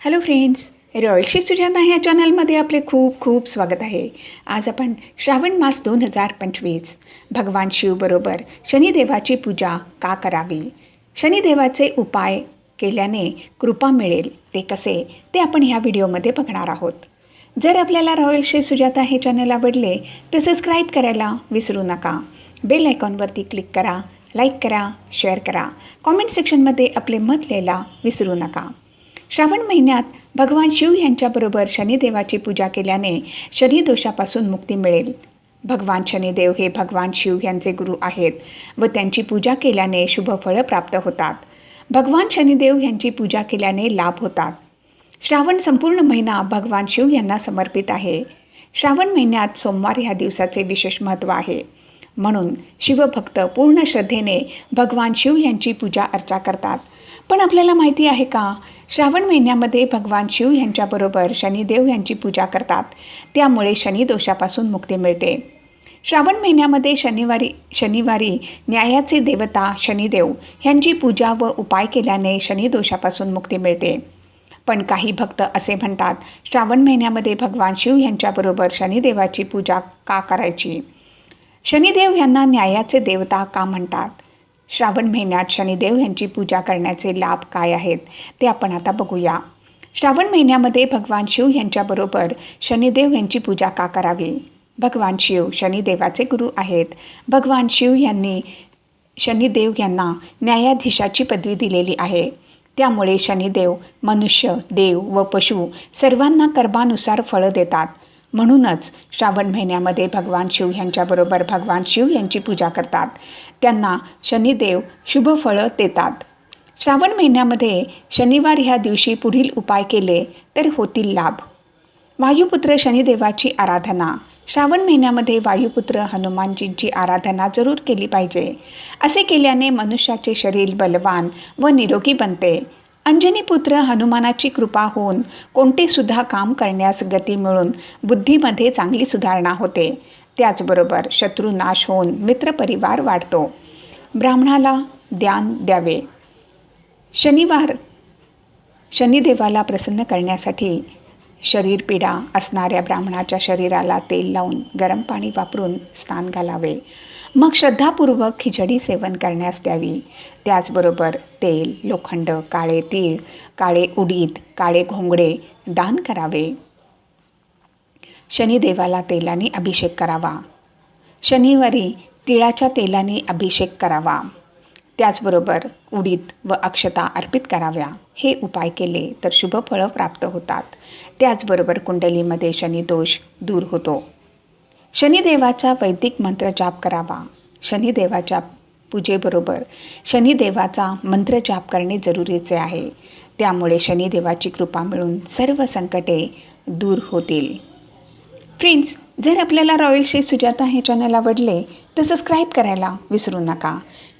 Hello friends royal shift Sujata ह्या चॅनलमध्ये आपले खूप खूप स्वागत आहे. आज आपण श्रावण मास दोन हजार पंचवीस. भगवान शिवबरोबर शनिदेवाची पूजा का करावी? शनिदेवाचे उपाय केल्याने कृपा मिळेल ते कसे? ते आपण ह्या व्हिडिओमध्ये बघणार आहोत. जर आपल्याला रॉयल शिफ्ट सुजाता हे चॅनल आवडले तर सबस्क्राईब करायला विसरू नका. बेल आयकॉनवरती क्लिक करा लाईक करा शेअर करा. कॉमेंट सेक्शनमध्ये आपले मत लिहायला विसरू नका. श्रावण महिन्यात भगवान शिव यांच्याबरोबर शनिदेवाची पूजा केल्याने शनिदोषापासून मुक्ती मिळेल. भगवान शनिदेव हे भगवान शिव यांचे गुरु आहेत व त्यांची पूजा केल्याने शुभ फळं प्राप्त होतात. भगवान शनिदेव यांची पूजा केल्याने लाभ होतात. श्रावण संपूर्ण महिना भगवान शिव यांना समर्पित आहे. श्रावण महिन्यात सोमवार ह्या दिवसाचे विशेष महत्त्व आहे. म्हणून शिवभक्त पूर्ण श्रद्धेने भगवान शिव यांची पूजा अर्चा करतात. पण आपल्याला माहिती आहे का? श्रावण महिन्यामध्ये भगवान शिव यांच्याबरोबर शनिदेव यांची पूजा करतात. त्यामुळे शनिदोषापासून मुक्ती मिळते. श्रावण महिन्यामध्ये शनिवारी शनिवारी न्यायाचे देवता शनिदेव यांची पूजा व उपाय केल्याने शनिदोषापासून मुक्ती मिळते. पण काही भक्त असे म्हणतात श्रावण महिन्यामध्ये भगवान शिव यांच्याबरोबर शनिदेवाची पूजा का करायची? शनिदेव यांना न्यायाचे देवता का म्हणतात? श्रावण महिन्यात शनिदेव यांची पूजा करण्याचे लाभ काय आहेत ते आपण आता बघूया. श्रावण महिन्यामध्ये भगवान शिव यांच्याबरोबर शनिदेव यांची पूजा का करावी? भगवान शिव शनिदेवाचे गुरु आहेत. भगवान शिव यांनी शनिदेव यांना न्यायाधीशाची पदवी दिलेली आहे. त्यामुळे शनिदेव मनुष्य देव व पशु सर्वांना कर्मानुसार फळं देतात. म्हणूनच श्रावण महिन्यामध्ये भगवान शिव यांच्याबरोबर भगवान शिव यांची पूजा करतात. त्यांना शनिदेव शुभ फळं देतात. श्रावण महिन्यामध्ये शनिवार ह्या दिवशी पुढील उपाय केले तर होतील लाभ. वायुपुत्र शनिदेवाची आराधना. श्रावण महिन्यामध्ये वायुपुत्र हनुमानजींची आराधना जरूर केली पाहिजे. असे केल्याने मनुष्याचे शरीर बलवान व निरोगी बनते. अंजनीपुत्र हनुमानाची कृपा होऊन कोणतेसुद्धा काम करण्यास गती मिळून बुद्धीमध्ये चांगली सुधारणा होते. त्याचबरोबर शत्रुनाश होऊन मित्रपरिवार वाढतो. ब्राह्मणाला ध्यान द्यावे. शनिवार शनिदेवाला प्रसन्न करण्यासाठी शरीरपीडा असणाऱ्या ब्राह्मणाच्या शरीराला तेल लावून गरम पाणी वापरून स्नान घालावे. मग श्रद्धापूर्वक खिचडी सेवन करण्यास द्यावी. त्याचबरोबर तेल लोखंड काळे तीळ काळे उडीद काळे घोंगडे दान करावे. शनिदेवाला तेलाने अभिषेक करावा. शनिवारी तिळाच्या तेलाने अभिषेक करावा. त्याचबरोबर उडीद व अक्षता अर्पित कराव्या. हे उपाय केले तर शुभ फळं प्राप्त होतात. त्याचबरोबर कुंडलीमध्ये शनिदोष दूर होतो. शनिदेवाचा वैदिक मंत्र जाप करावा. शनिदेवाच्या पूजेबरोबर शनिदेवाचा मंत्र जाप करणे जरुरीचे आहे. त्यामुळे शनिदेवाची कृपा मिळून सर्व संकटे दूर होतील. फ्रेंड्स जर आपल्याला रॉयल श्री सुजाता हे चॅनल आवडले तर सबस्क्राईब करायला विसरू नका.